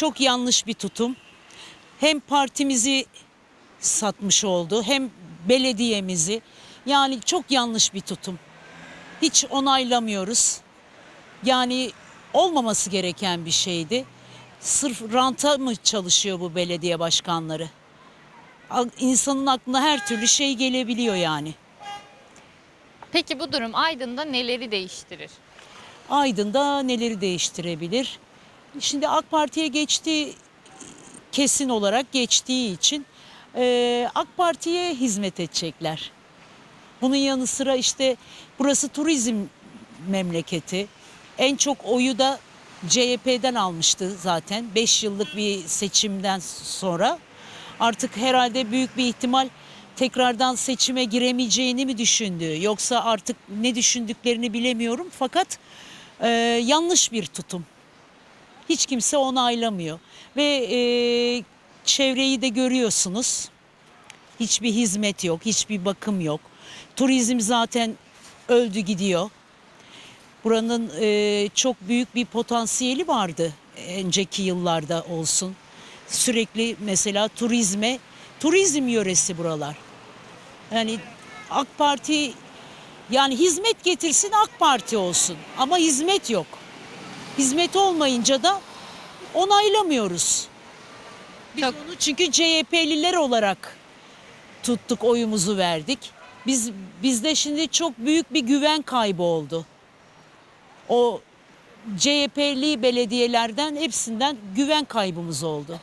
çok yanlış bir tutum. Hem partimizi satmış oldu hem belediyemizi. Yani çok yanlış bir tutum. Hiç onaylamıyoruz. Yani olmaması gereken bir şeydi. Sırf ranta mı çalışıyor bu belediye başkanları? İnsanın aklına her türlü şey gelebiliyor yani. Peki bu durum Aydın'da neleri değiştirir? Aydın'da neleri değiştirebilir? Şimdi AK Parti'ye geçti kesin olarak geçtiği için eee, AK Parti'ye hizmet edecekler. Bunun yanı sıra işte burası turizm memleketi. En çok oyu da CHP'den almıştı zaten 5 yıllık bir seçimden sonra. Artık herhalde büyük bir ihtimal tekrardan seçime giremeyeceğini mi düşündü? Yoksa artık ne düşündüklerini bilemiyorum fakat e, yanlış bir tutum. Hiç kimse onaylamıyor ve e, çevreyi de görüyorsunuz. Hiçbir hizmet yok, hiçbir bakım yok. Turizm zaten öldü gidiyor. Buranın e, çok büyük bir potansiyeli vardı önceki yıllarda olsun. Sürekli mesela turizme, turizm yöresi buralar. Yani AK Parti yani hizmet getirsin AK Parti olsun ama hizmet yok. Hizmet olmayınca da onaylamıyoruz. Biz Çok- onu çünkü CHP'liler olarak tuttuk, oyumuzu verdik. Biz bizde şimdi çok büyük bir güven kaybı oldu. O CHP'li belediyelerden hepsinden güven kaybımız oldu.